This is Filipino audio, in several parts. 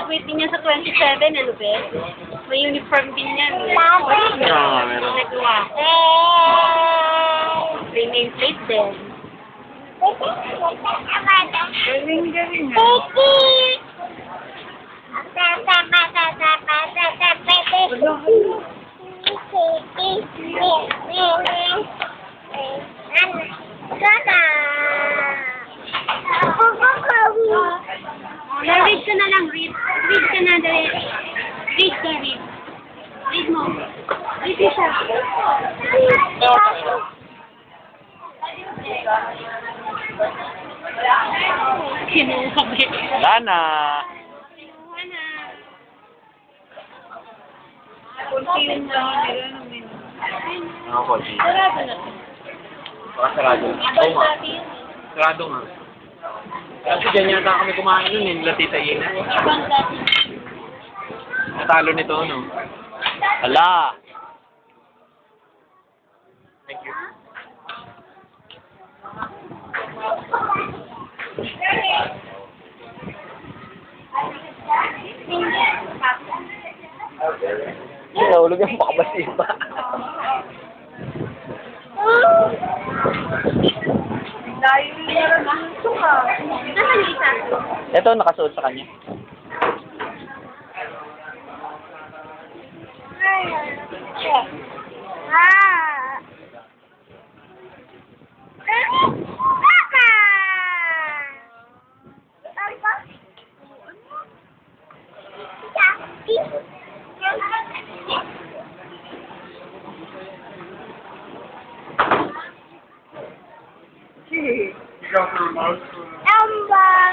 graduate niya sa 27, ano ba? May uniform din yan. eh. Oo, meron. Nagawa. May nameplate din. Galing, galing. Yeah, read ka na lang, read. Read ka na, dali. Read ka, read. Read mo. Read mo siya. Kinuha Wala na. Kinuha na. Kunti yung mga nila nung min. Ako ko, G. Sarado na. Baka sarado. Oo nga. Sarado nga. Kasi dyan yata kami kumain nun, eh, nila Tita Ina. Natalo nito, no? Ala! Thank you. Nahulog yung pakabasiba. Layo yung meron dito ka. Nasaan yung isa? Ito, nakasuot sa kanya.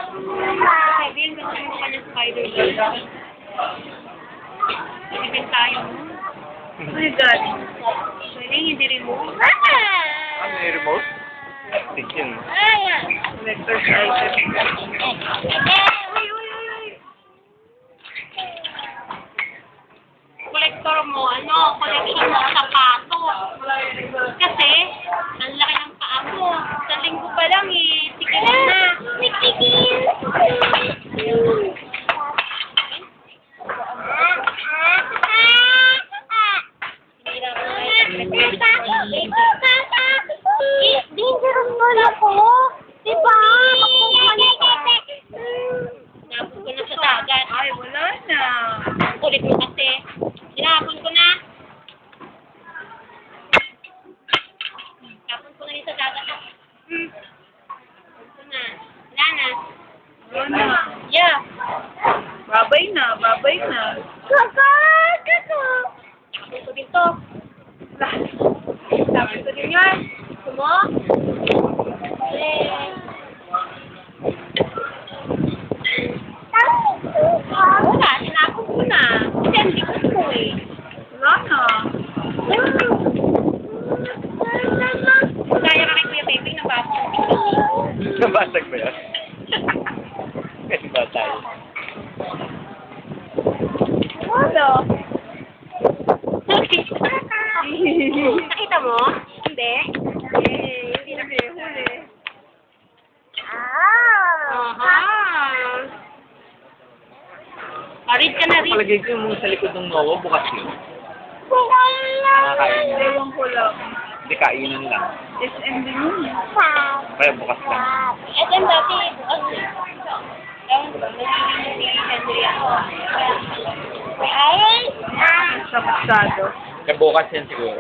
Sabi, ang gusto mo pa ng Spider-Man. Ibigin tayo mo. Oh my God. Pwede hindi rin mo. Ano yung remote? Collector's item. Kolektor mo, ano, collection mo sapatos. Kasi, ang laki ng paa mo. Sa linggo pa lang eh, tikit na. Dangerous mo na po. Diba? Napon ko na sa dagat. Ay, wala na. Ang kulit mo kasi. Tinapon ko na. Tapon ko na yun sa dagat. Hmm. Tapon ko na. Wala na. Wala na. Yeah. Babay na, babay na. Tapon ko din to. Tapon ko din yan. Gusto mo? Wala, tinapon ko na. Kasi likod ko eh. Wala na. Kaya ka kay Kuya Pepe, nabasa ko dito. Nabasag ba yan? Kasi ba tayo? Wala. Nakita mo? Hindi? Eh, hindi na huli. Aha. Parid ka na rin. Palagay ko yung mga sa likod ng Noah, bukas yun. Nakakain. Ewan ko lang. Hindi, kainan lang. SM din yun. Kaya bukas lang. Yung dati, bukas eh. Ewan ko, nagiging ni Henry ako. Sa masyado. Bukas yan siguro.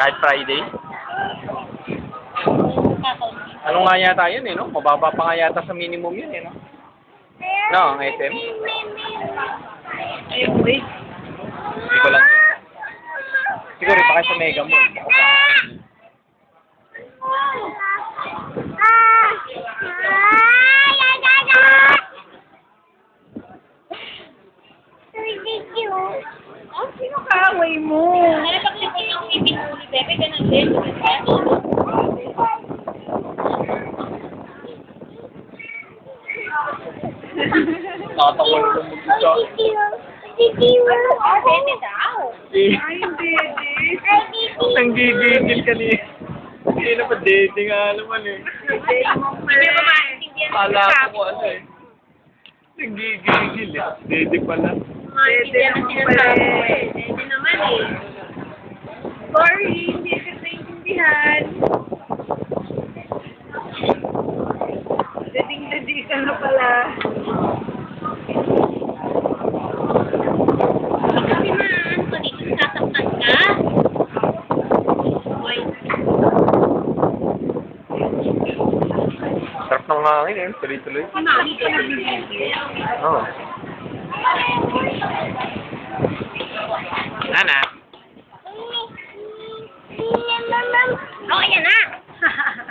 Kahit Friday. Ano nga yata yun eh, no? Mababa pa nga yata sa minimum yun eh, no? No, ang SM? Ayun, wait. Hindi ko lang. Siguro pa kayo sa Mega Mall. Ako pa. Ano? Ang daw. Ay, bebe. Ay, bebe. Ang gigigil ka niya. Hindi na pa dating nga naman eh. Hindi pa maintindihan. Kala ko ko ano eh. Nagigigil eh. Dede pala. Dede naman sinasabi eh. Naman eh. Sorry, hindi ka naintindihan. akin yun, tuloy-tuloy. Oh. Nana. Oh, yan na.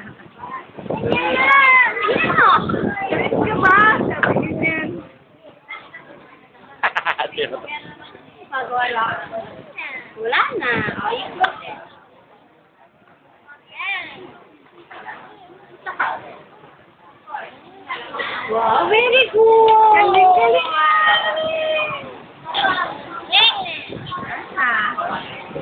Wow, very cool! Galing! Galing! Ah.